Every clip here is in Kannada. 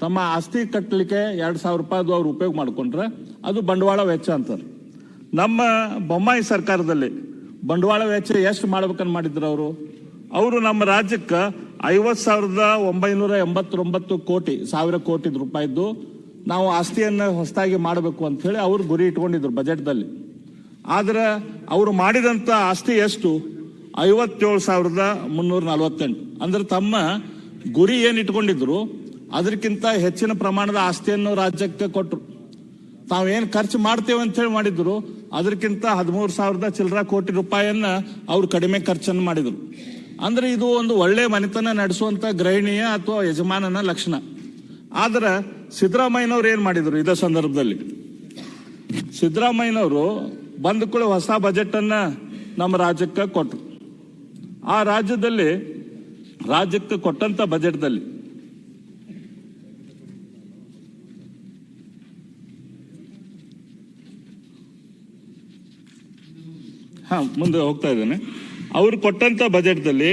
ತಮ್ಮ ಆಸ್ತಿ ಕಟ್ಟಲಿಕ್ಕೆ ಎರಡು ಸಾವಿರ ರೂಪಾಯಿದು ಅವ್ರು ಉಪಯೋಗ ಮಾಡಿಕೊಂಡ್ರೆ ಅದು ಬಂಡವಾಳ ವೆಚ್ಚ ಅಂತಾರೆ. ನಮ್ಮ ಬೊಮ್ಮಾಯಿ ಸರ್ಕಾರದಲ್ಲಿ ಬಂಡವಾಳ ವೆಚ್ಚ ಎಷ್ಟು ಮಾಡ್ಬೇಕಂತ ಮಾಡಿದ್ರು ಅವರು? ಅವರು ನಮ್ಮ ರಾಜ್ಯಕ್ಕೆ ಐವತ್ತು ಸಾವಿರದ ಒಂಬೈನೂರ ಎಂಬತ್ತೊಂಬತ್ತು ಕೋಟಿ, ಸಾವಿರ ಕೋಟಿ ರೂಪಾಯಿದ್ದು ನಾವು ಆಸ್ತಿಯನ್ನು ಹೊಸದಾಗಿ ಮಾಡಬೇಕು ಅಂತ ಹೇಳಿ ಅವರು ಗುರಿ ಇಟ್ಕೊಂಡಿದ್ರು ಬಜೆಟ್ದಲ್ಲಿ. ಆದ್ರೆ ಅವರು ಮಾಡಿದಂಥ ಆಸ್ತಿ ಎಷ್ಟು? ಐವತ್ತೇಳು ಸಾವಿರದ ಮುನ್ನೂರ ನಲವತ್ತೆಂಟು. ಅಂದ್ರೆ ತಮ್ಮ ಗುರಿ ಏನು ಇಟ್ಕೊಂಡಿದ್ರು? ಅದಕ್ಕಿಂತ ಹೆಚ್ಚಿನ ಪ್ರಮಾಣದ ಆಸ್ತಿಯನ್ನು ರಾಜ್ಯಕ್ಕೆ ಕೊಟ್ಟರು ತಾವೇನು ಖರ್ಚು ಮಾಡ್ತೇವೆ ಅಂತ ಹೇಳಿ ಮಾಡಿದ್ರು, ಅದಕ್ಕಿಂತ ಹದಿಮೂರು ಸಾವಿರದ ಚಿಲ್ಲರ ಕೋಟಿ ರೂಪಾಯಿಯನ್ನ ಅವ್ರು ಕಡಿಮೆ ಖರ್ಚನ್ನು ಮಾಡಿದ್ರು. ಅಂದ್ರೆ ಇದು ಒಂದು ಒಳ್ಳೆ ಮನೆತನ ನಡೆಸುವಂತ ಗೃಹಿಣಿಯ ಅಥವಾ ಯಜಮಾನನ ಲಕ್ಷಣ. ಆದ್ರೆ ಸಿದ್ದರಾಮಯ್ಯನವ್ರು ಏನ್ ಮಾಡಿದ್ರು ಇದೇ ಸಂದರ್ಭದಲ್ಲಿ? ಸಿದ್ದರಾಮಯ್ಯನವರು ಬಂದ ಕೂಡ ಹೊಸ ಬಜೆಟ್ ಅನ್ನ ನಮ್ಮ ರಾಜ್ಯಕ್ಕೆ ಕೊಟ್ಟರು ಆ ರಾಜ್ಯದಲ್ಲಿ, ರಾಜ್ಯಕ್ಕೆ ಕೊಟ್ಟಂತ ಬಜೆಟ್ದಲ್ಲಿ ಹಾ, ಮುಂದೆ ಹೋಗ್ತಾ ಇದ್ದೇನೆ. ಅವರು ಕೊಟ್ಟಂತ ಬಜೆಟ್ದಲ್ಲಿ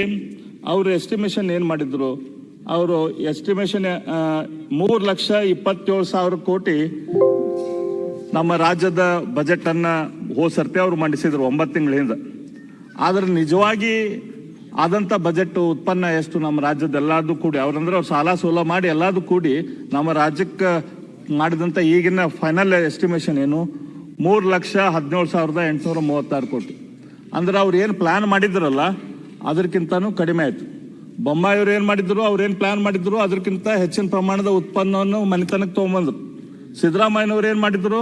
ಅವರು ಎಸ್ಟಿಮೇಷನ್ ಏನು ಮಾಡಿದ್ರು? ಅವರು ಎಸ್ಟಿಮೇಷನ್ ಮೂರು ಲಕ್ಷ ಇಪ್ಪತ್ತೇಳು ಸಾವಿರ ಕೋಟಿ ನಮ್ಮ ರಾಜ್ಯದ ಬಜೆಟ್ ಅನ್ನ ಹೋಸರ್ತಿ ಅವರು ಮಂಡಿಸಿದ್ರು ಒಂಬತ್ತು ತಿಂಗಳಿಂದ. ಆದ್ರೆ ನಿಜವಾಗಿ ಆದಂತ ಬಜೆಟ್ ಉತ್ಪನ್ನ ಎಷ್ಟು ನಮ್ಮ ರಾಜ್ಯದ ಎಲ್ಲಾದು ಕೂಡಿ? ಅವ್ರಂದ್ರೆ ಅವ್ರು ಸಾಲ ಸೋಲ ಮಾಡಿ ಎಲ್ಲಾದು ಕೂಡಿ ನಮ್ಮ ರಾಜ್ಯಕ್ಕೆ ಮಾಡಿದಂತ ಈಗಿನ ಫೈನಲ್ ಎಸ್ಟಿಮೇಷನ್ ಏನು? ಮೂರು ಲಕ್ಷ ಹದಿನೇಳು ಸಾವಿರದ ಎಂಟುನೂರ ಮೂವತ್ತಾರು ಕೋಟಿ. ಅಂದ್ರೆ ಅವ್ರು ಏನು ಪ್ಲಾನ್ ಮಾಡಿದ್ರಲ್ಲ, ಅದಕ್ಕಿಂತನೂ ಕಡಿಮೆ ಆಯ್ತು. ಬೊಮ್ಮಾಯಿಯವ್ರು ಏನು ಮಾಡಿದ್ರು, ಅವ್ರು ಏನು ಪ್ಲಾನ್ ಮಾಡಿದ್ರು, ಅದಕ್ಕಿಂತ ಹೆಚ್ಚಿನ ಪ್ರಮಾಣದ ಉತ್ಪನ್ನವನ್ನು ಮನೆತನಕ್ಕೆ ತೊಗೊಂಬಂದ್ರು ಸಿದ್ದರಾಮಯ್ಯನವ್ರು ಏನು ಮಾಡಿದ್ರು,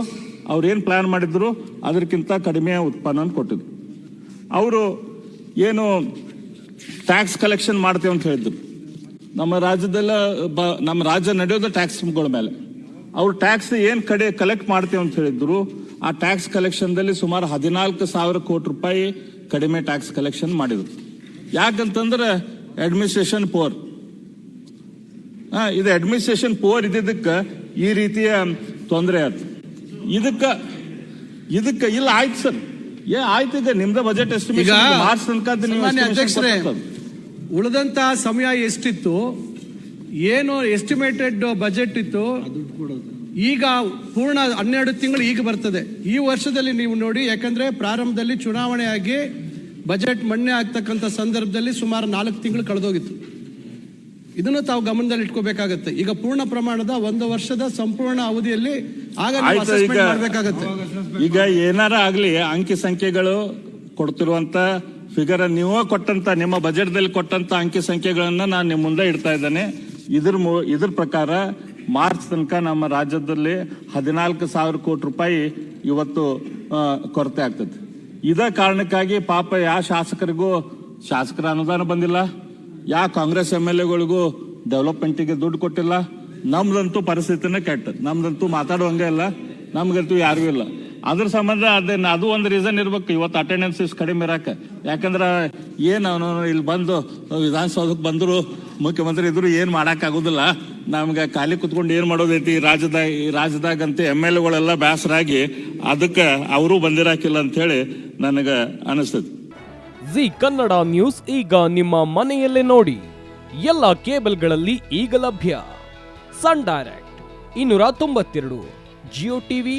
ಅವ್ರು ಏನು ಪ್ಲಾನ್ ಮಾಡಿದ್ರು, ಅದಕ್ಕಿಂತ ಕಡಿಮೆ ಉತ್ಪನ್ನ ಕೊಟ್ಟಿದ್ರು. ಅವರು ಏನು ಟ್ಯಾಕ್ಸ್ ಕಲೆಕ್ಷನ್ ಮಾಡ್ತೇವೆ ಅಂತ ಹೇಳಿದ್ರು. ನಮ್ಮ ರಾಜ್ಯದಲ್ಲ ನಮ್ಮ ರಾಜ್ಯ ನಡೆಯೋದು ಟ್ಯಾಕ್ಸ್ಗಳ ಮೇಲೆ. ಅವ್ರು ಟ್ಯಾಕ್ಸ್ ಏನು ಕಡೆ ಕಲೆಕ್ಟ್ ಮಾಡ್ತೇವೆ ಅಂತ ಹೇಳಿದ್ರು ಆ ಟ್ಯಾಕ್ಸ್ ಕಲೆಕ್ಷನ್ದಲ್ಲಿ ಸುಮಾರು ಹದಿನಾಲ್ಕು ಸಾವಿರ ಕೋಟಿ ರೂಪಾಯಿ ಕಡಿಮೆ ಟ್ಯಾಕ್ಸ್ ಕಲೆಕ್ಷನ್ ಮಾಡಿದ್ರು. ಯಾಕಂತಂದ್ರೆ ಅಡ್ಮಿನಿಸ್ಟ್ರೇಷನ್ ಪೋರ್ ಇದು ಅಡ್ಮಿನಿಸ್ಟ್ರೇಷನ್ ಪೋರ್ ಇದ್ದಿದ್ದಕ್ಕೆ ಈ ರೀತಿಯ ತೊಂದರೆ ಆಯ್ತು. ಇದಕ್ಕ ಇದಕ್ಕ ಇಲ್ಲ ಆಯ್ತು ಸರ್. ಏ ಆಯ್ತು ಈಗ ನಿಮ್ದ ಬಜೆಟ್ ಮಾರ್ಚ್ ತನಕ. ಉಳಿದಂತಹ ಸಮಯ ಎಷ್ಟಿತ್ತು? ಏನು ಎಸ್ಟಿಮೇಟೆಡ್ ಬಜೆಟ್ ಇತ್ತು. ಈಗ ಪೂರ್ಣ ಹನ್ನೆರಡು ತಿಂಗಳು ಈಗ ಬರ್ತದೆ. ಈ ವರ್ಷದಲ್ಲಿ ನೀವು ನೋಡಿ ಯಾಕಂದ್ರೆ ಪ್ರಾರಂಭದಲ್ಲಿ ಚುನಾವಣೆ ಆಗಿ ಬಜೆಟ್ ಮಣ್ಣೆ ಆಗ್ತಕ್ಕಂಥ ಸಂದರ್ಭದಲ್ಲಿ ಸುಮಾರು ನಾಲ್ಕು ತಿಂಗಳು ಕಳೆದೋಗಿತ್ತು. ಇದನ್ನು ತಾವು ಗಮನದಲ್ಲಿ ಇಟ್ಕೋಬೇಕಾಗತ್ತೆ. ಈಗ ಪೂರ್ಣ ಪ್ರಮಾಣದ ಒಂದು ವರ್ಷದ ಸಂಪೂರ್ಣ ಅವಧಿಯಲ್ಲಿ ಆಗ ಮಾಡಬೇಕಾಗತ್ತೆ. ಈಗ ಏನಾರ ಆಗ್ಲಿ ಅಂಕಿ ಸಂಖ್ಯೆಗಳು ಕೊಡ್ತಿರುವಂತ ಫಿಗರ್ ನೀವು ಕೊಟ್ಟಂತ ನಿಮ್ಮ ಬಜೆಟ್ ದಲ್ಲಿ ಕೊಟ್ಟಂತ ಅಂಕಿ ಸಂಖ್ಯೆಗಳನ್ನ ನಾನು ನಿಮ್ಮ ಮುಂದೆ ಇಡ್ತಾ ಇದ್ದೇನೆ. ಇದ್ರ ಇದ್ರ ಪ್ರಕಾರ ಮಾರ್ಚ್ ತನಕ ನಮ್ಮ ರಾಜ್ಯದಲ್ಲಿ ಹದಿನಾಲ್ಕು ಸಾವಿರ ಕೋಟಿ ರೂಪಾಯಿ ಇವತ್ತು ಕೊರತೆ ಆಗ್ತದೆ. ಇದ ಕಾರಣಕ್ಕಾಗಿ ಪಾಪ ಯಾವ ಶಾಸಕರಿಗೂ, ಶಾಸಕರ ಅನುದಾನ ಬಂದಿಲ್ಲ ಯಾವ ಕಾಂಗ್ರೆಸ್ ಎಂ ಎಲ್ ಎಗಳಿಗೂ ಡೆವಲಪ್ಮೆಂಟಿಗೆ ದುಡ್ಡು ಕೊಟ್ಟಿಲ್ಲ. ನಮ್ದಂತೂ ಪರಿಸ್ಥಿತಿನೇ ಕೆಟ್ಟ. ನಮ್ದಂತೂ ಮಾತಾಡುವಂಗೆ ಇಲ್ಲ. ನಮ್ಗಂತೂ ಯಾರಿಗೂ ಇಲ್ಲ. ಅದ್ರ ಸಂಬಂಧ ಅದನ್ನ ಅದು ಒಂದು ರೀಸನ್ ಇರ್ಬೇಕು. ಇವತ್ತು ಅಟೆಂಡೆನ್ಸ್ ಇಸ್ ಕಡಿಮೆ ಇರಕ್ಕೆ ಯಾಕಂದ್ರೆ ಏನು ಅವನು ಇಲ್ಲಿ ಬಂದು ವಿಧಾನಸೌಧಕ್ಕೆ ಬಂದರು, ಮುಖ್ಯಮಂತ್ರಿ ಇದ್ರು ಏನು ಮಾಡೋಕ್ಕಾಗೋದಿಲ್ಲ ನಮ್ಗೆ ಖಾಲಿ ಕುತ್ಕೊಂಡು ಏನು ಮಾಡೋದೈತಿ? ರಾಜ್ಯದ ಈ ರಾಜ್ಯದಾಗಂತ ಎಂ ಎಲ್ ಎಗಳೆಲ್ಲ ಬ್ಯಾಸರಾಗಿ ಅದಕ್ಕೆ ಅವರು ಬಂದಿರಾಕಿಲ್ಲ ಅಂತ ಹೇಳಿ ನನಗೆ ಅನಿಸ್ತದೆ ಜಿ ಕನ್ನಡ ನ್ಯೂಸ್ ಈಗ ನಿಮ್ಮ ಮನೆಯಲ್ಲೇ ನೋಡಿ. ಎಲ್ಲ ಕೇಬಲ್ಗಳಲ್ಲಿ ಈಗ ಲಭ್ಯ. ಸನ್ ಡೈರೆಕ್ಟ್, ಇನ್ನೂರ ತೊಂಬತ್ತೆರಡು, ಜಿಯೋ ಟಿವಿ